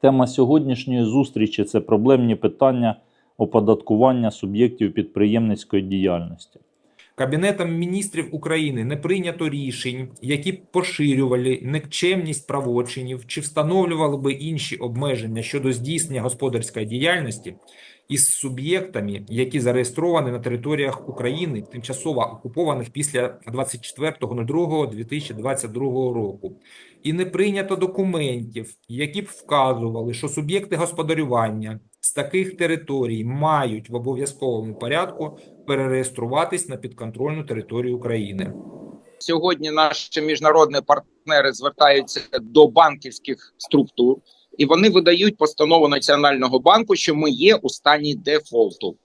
Тема сьогоднішньої зустрічі це проблемні питання оподаткування суб'єктів підприємницької діяльності. Кабінетом міністрів України не прийнято рішень, які б поширювали никчемність правочинів чи встановлювали би інші обмеження щодо здійснення господарської діяльності із суб'єктами, які зареєстровані на територіях України, тимчасово окупованих після 24.02.2022 року. І не прийнято документів, які б вказували, що суб'єкти господарювання з таких територій мають в обов'язковому порядку перереєструватись на підконтрольну територію України. Сьогодні наші міжнародні партнери звертаються до банківських структур, і вони видають постанову Національного банку, що ми є у стані дефолту.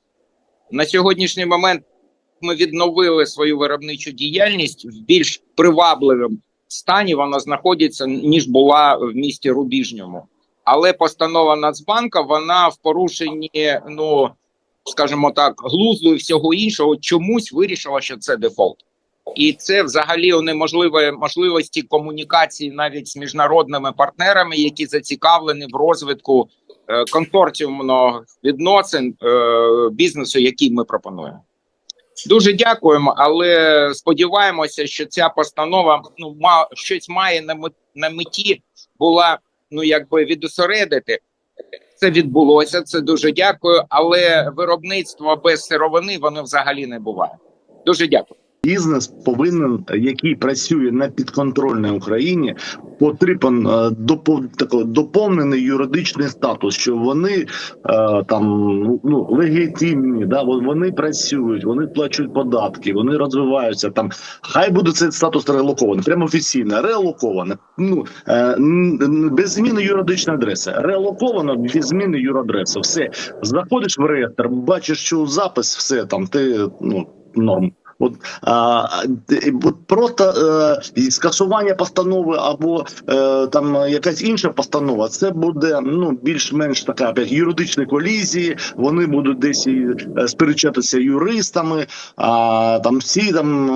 На сьогоднішній момент ми відновили свою виробничу діяльність в більш привабливому стані. Вона знаходиться ніж була в місті Рубіжньому. Але постанова Нацбанка вона в порушенні, ну скажімо так, глузду і всього іншого, чомусь вирішила, що це дефолт. І це взагалі унеможливе можливості комунікації навіть з міжнародними партнерами, які зацікавлені в розвитку е, консорціумного відносин е, бізнесу, який ми пропонуємо. Дуже дякуємо, але сподіваємося, що ця постанова ну ма щось має на меті була ну якби відосередити. Це відбулося. Це дуже дякую. Але виробництво без сировини воно взагалі не буває. Дуже дякую. Бізнес повинен, який працює на підконтрольній Україні, потрібен е, доповнений юридичний статус, що вони е, там ну легітимні, да вони працюють, вони сплачують податки, вони розвиваються. Там хай буде цей статус релокований, прямо офіційно релоковане. Ну е, без зміни юридичної адреси. Релоковано без зміни юрадреси. Все заходиш в реєстр, бачиш, що запис, все там ти ну норм. От, а, от просто е, скасування постанови або е, там якась інша постанова, це буде ну більш-менш така опять, юридичні колізії. Вони будуть десь е, сперечатися юристами. А там всі там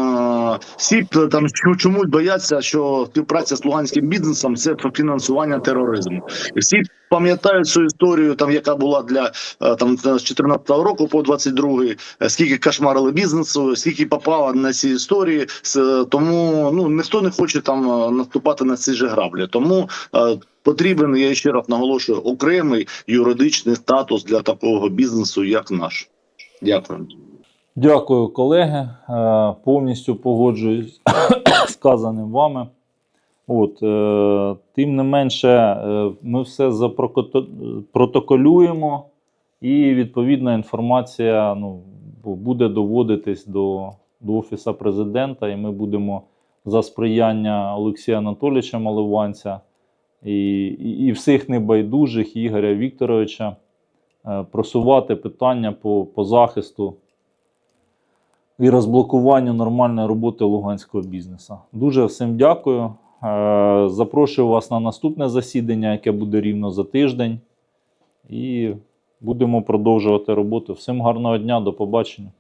е, всі там чомусь бояться, що співпраця з луганським бізнесом це фінансування тероризму. Всі пам'ятають цю історію, там яка була для е, там з 14 року по 22 е, скільки кошмарили бізнесу, скільки попало на ці історії. С- Тому ну ніхто не хоче там е, наступати на ці же граблі. Тому е, потрібен, я ще раз наголошую, окремий юридичний статус для такого бізнесу, як наш. Дякую. Дякую, колеги. Е, Повністю погоджуюсь сказаним вами. От, е, тим не менше, е, ми все запротоколюємо, і відповідна інформація ну, буде доводитись до, до Офісу президента, і ми будемо за сприяння Олексія Анатолійовича Маливанця і, і, і всіх небайдужих Ігоря Вікторовича е, просувати питання по, по захисту і розблокуванню нормальної роботи луганського бізнесу. Дуже всім дякую. Е, Запрошую вас на наступне засідання, яке буде рівно за тиждень. І будемо продовжувати роботу. Всім гарного дня, до побачення.